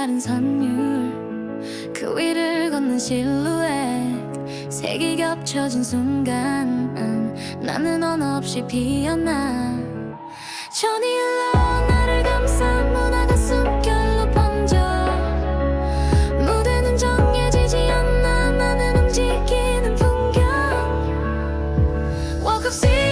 다른 선율 그 위를 걷는 실루엣. 색이 겹쳐진 순간 음, 나는 언어 없이 피어나. 천일로 나를 감싼 문화가 숨결로 번져. you.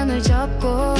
손을 잡고